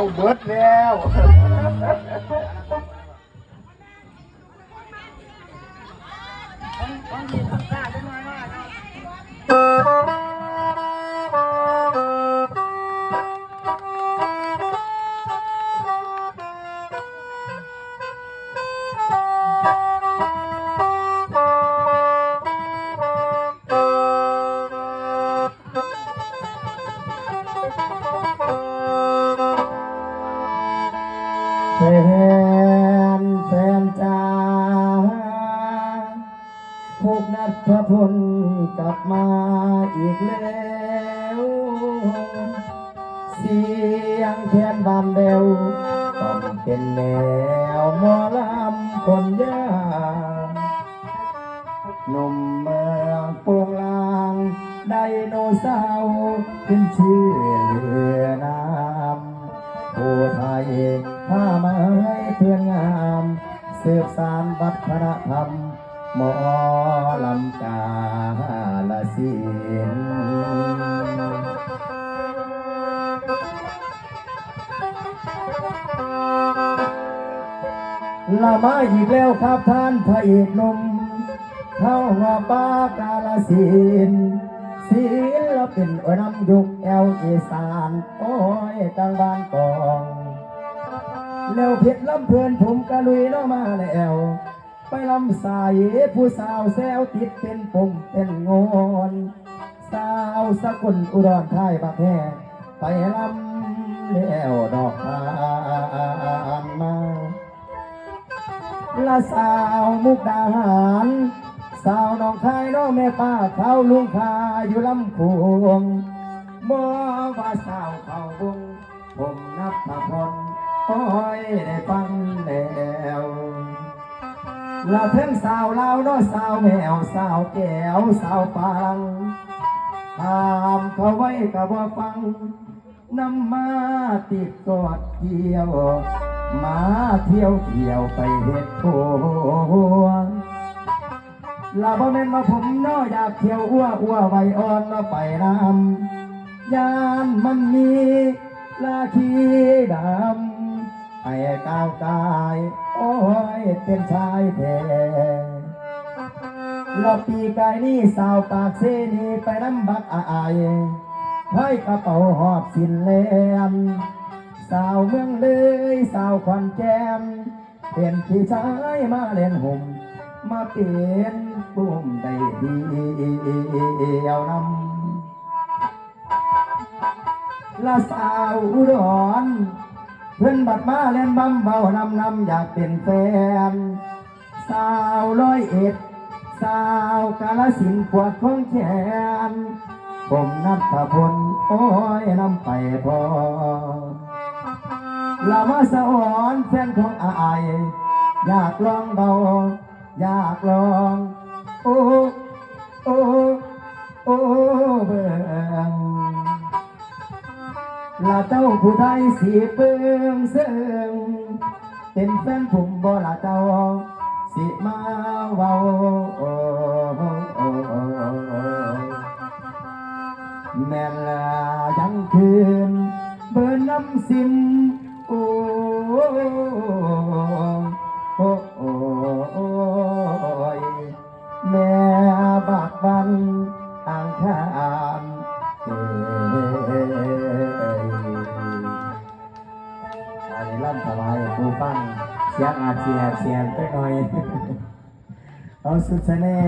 วเบิดแล้ว นแฟนจ้าพวกนัดพระพลกลับมาอีกแล้วเสียงแคนบานเบลต้องเป็นแนวหมอลำคนยาหนุ่มเมืองโปงลางไดโนเสาร์ขึ้นชื่อเรือน้ำผู้ไทยผ้าไม้ เพื่อนงามสืบสานวัฒนธรรมหมอลำกาลสินละมาอีกแล้วครับท่านพระเอกหนุ่มเข้าว่าป้ากาลสินศิลปินโอ้ยน้ำยุคแอลอีสาน โอ้ยกลางบ้านกอง แล้วเพชรลำเพลินผมกะลุยเนาะมาแล้ว ไปลำสายผู้สาวแซวติดเป็นปุ่มเป็นงอนสาวสกุลอุดรไทยบักแห่ไปลำแล้วดอกทานมาละสาวมุกดาหาร สาวหนองคายน้องแม่ป้าเขาลุงคาอยู่ลำพวงบ่ว่าสาวเขาวงผมนับพระพร โอ้ยได้ฟังแล้วละเพิ่งสาวเลาเน้อสาวแมวสาวแก้วสาวปังถามเขาไว้กับว่าฟังนำมาติดกอดเกี่ยว มาเที่ยวเที่ยวไปเฮ็ดโทลาบ่แม่นมาผมน้ออยากเที่ยวอ้วอ้วไวอ่อนมาไปนำยานมันมีลาคีดำ ให้ก้าวกาย โอ้ยเป็นชายแท้ลาปีกายนี้สาวปากเซนีไปน้ำบักอายให้กระเป๋าหอบสินเลมสาวเมืองเลยสาวควันแจมเป็นพี่ชายมาเล่นห่มมาเป็นปุ่มได้ดีเอานำละสาวอุดร เพื่อนบัดมาเล่นบำเบานำนำอยากเป็นแฟน สาวร้อยเอ็ด สาวกาลสินปวดของแขนผมนับตาพลโอ้ยนำไปพอลามาสะอ่อนแฟนของอาย อยากลองเบา อยากลอง ลาเจ้าผู้ไทยสีเปิงเซิงเป็นแฟนผมบ่ละเจ้าสิมาเว้าแม่ลายังคืนเบอร์น้ำสิมโอ้โอ้โอ้โอ้ยแม่บากบันอ่างคา อันนี้ล่ำสบายกูฟังเสียงอาเจียเสียงไปหน่อย เอาสุดแน่